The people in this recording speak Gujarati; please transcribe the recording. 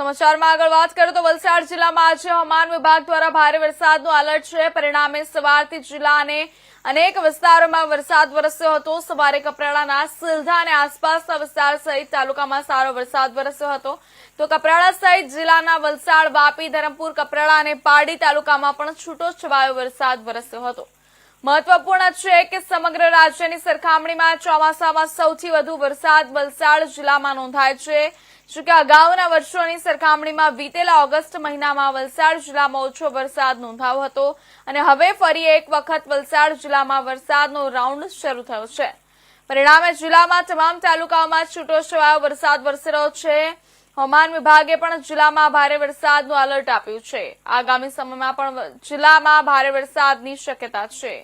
સમાચારમાં આગળ વાત કરીએ તો વલસાડ જિલ્લામાં આજે હવામાન વિભાગ દ્વારા ભારે વરસાદનું એલર્ટ છે. પરિણામે સવારથી જિલ્લાને અનેક વિસ્તારોમાં વરસાદ વરસ્યો હતો. સવારે કપરાડાના સિલધા અને આસપાસના વિસ્તાર સહિત તાલુકામાં સારો વરસાદ વરસ્યો હતો. તો કપરાડા સહિત જિલ્લાના વલસાડ, વાપી, ધરમપુર, કપરાડા અને પારડી તાલુકામાં પણ છૂટો છવાયો વરસાદ વરસ્યો હતો. મહત્વપૂર્ણ છે કે સમગ્ર રાજ્યની સરખામણીમાં ચોમાસામાં સૌથી વધુ વરસાદ વલસાડ જિલ્લામાં નોંધાય છે. જો કે અગાઉના વર્ષોની સરખામણીમાં વીતેલા ઓગસ્ટ મહિનામાં વલસાડ જિલ્લામાં ઓછો વરસાદ નોંધાયો હતો અને હવે ફરી એક વખત વલસાડ જિલ્લામાં વરસાદનો રાઉન્ડ શરૂ થયો છે. પરિણામે જિલ્લામાં તમામ તાલુકાઓમાં છૂટો છવાયો વરસાદ વરસી છે. હવામાન વિભાગે પણ જિલ્લામાં ભારે વરસાદનું એલર્ટ આપ્યું છે. આગામી સમયમાં પણ જિલ્લામાં ભારે વરસાદની શક્યતા છે.